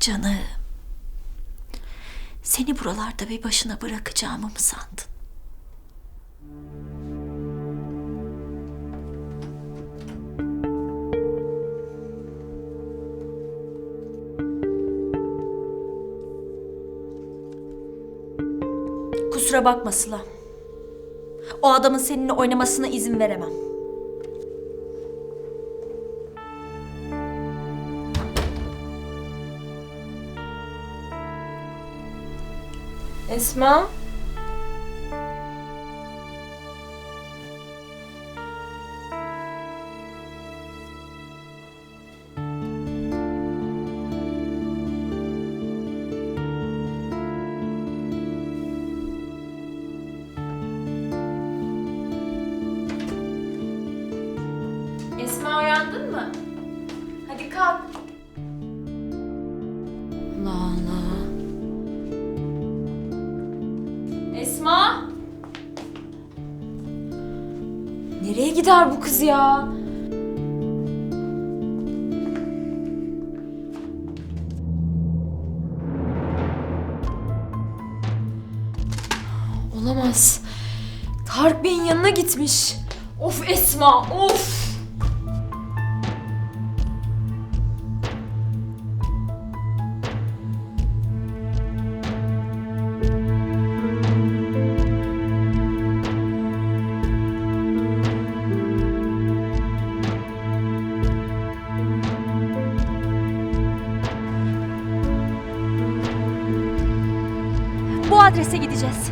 canım. Seni buralarda bir başına bırakacağımı mı sandın? Kusura bakma Sıla. O adamın seninle oynamasına izin veremem. Esma? Esma uyandın mı? Hadi kalk. Nereye gider bu kız ya? Olamaz. Tarık Bey'in yanına gitmiş. Of Esma, of! Adrese gideceğiz.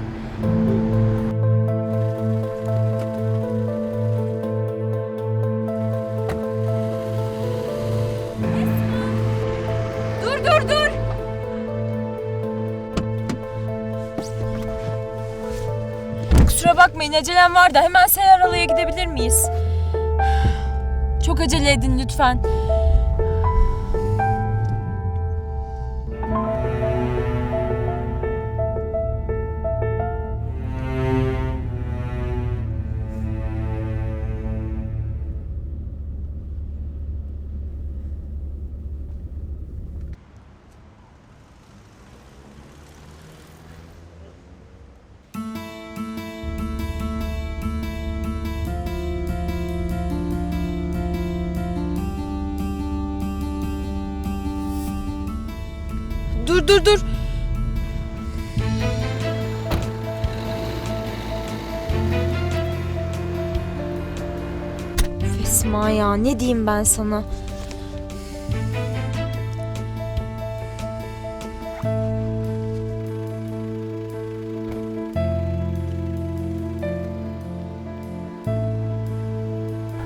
Dur dur dur! Kusura bakmayın acelem var da hemen Seyaralı'ya gidebilir miyiz? Çok acele edin lütfen. Dur dur dur. Esma ya ne diyeyim ben sana?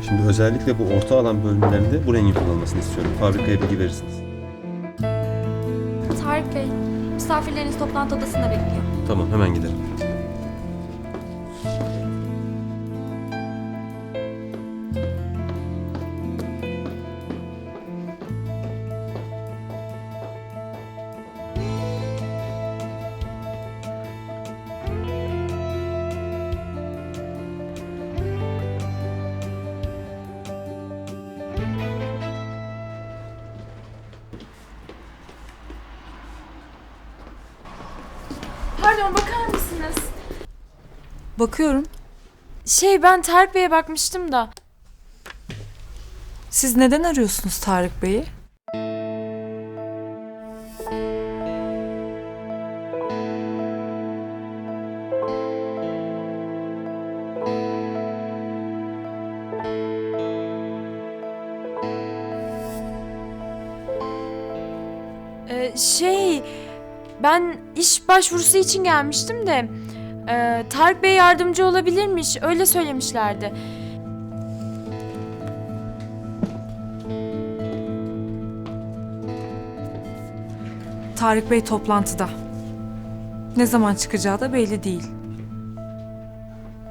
Şimdi özellikle bu orta alan bölümlerinde bu rengin kullanılmasını istiyorum. Fabrikaya bilgi verirsiniz. Tarık Bey, misafirleriniz toplantı odasında bekliyor. Tamam hemen gidelim. Pardon bakar mısınız? Bakıyorum. Şey ben Tarık Bey'e bakmıştım da. Siz neden arıyorsunuz Tarık Bey'i? Ee, şey ben iş başvurusu için gelmiştim de e, Tarık Bey yardımcı olabilirmiş öyle söylemişlerdi. Tarık Bey toplantıda. Ne zaman çıkacağı da belli değil.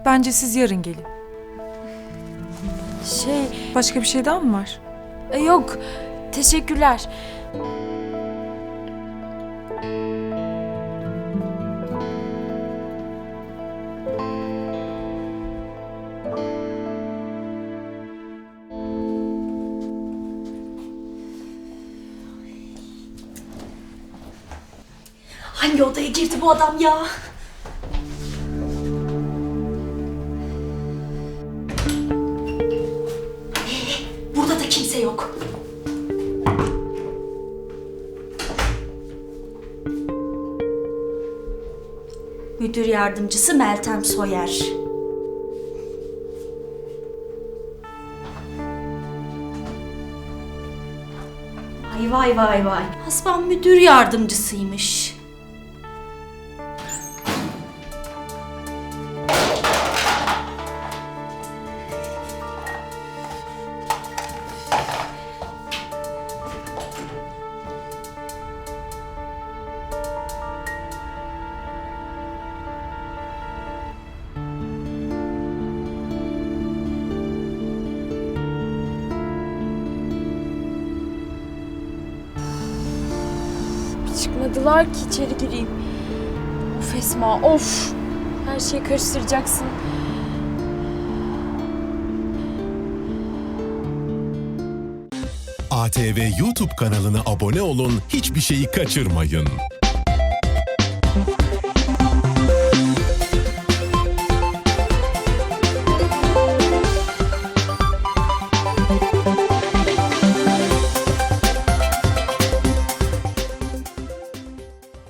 Bence siz yarın gelin. Şey Başka bir şey daha mı var? e, yok teşekkürler. Hangi odaya girdi bu adam ya? Ee, Burada da kimse yok. Müdür yardımcısı Meltem Soyer. Vay vay vay vay. Hasban müdür yardımcısıymış. Çıkmadılar ki içeri gireyim. Of Esma of. Her şeyi karıştıracaksın. ATV YouTube kanalına abone olun, hiçbir şeyi kaçırmayın.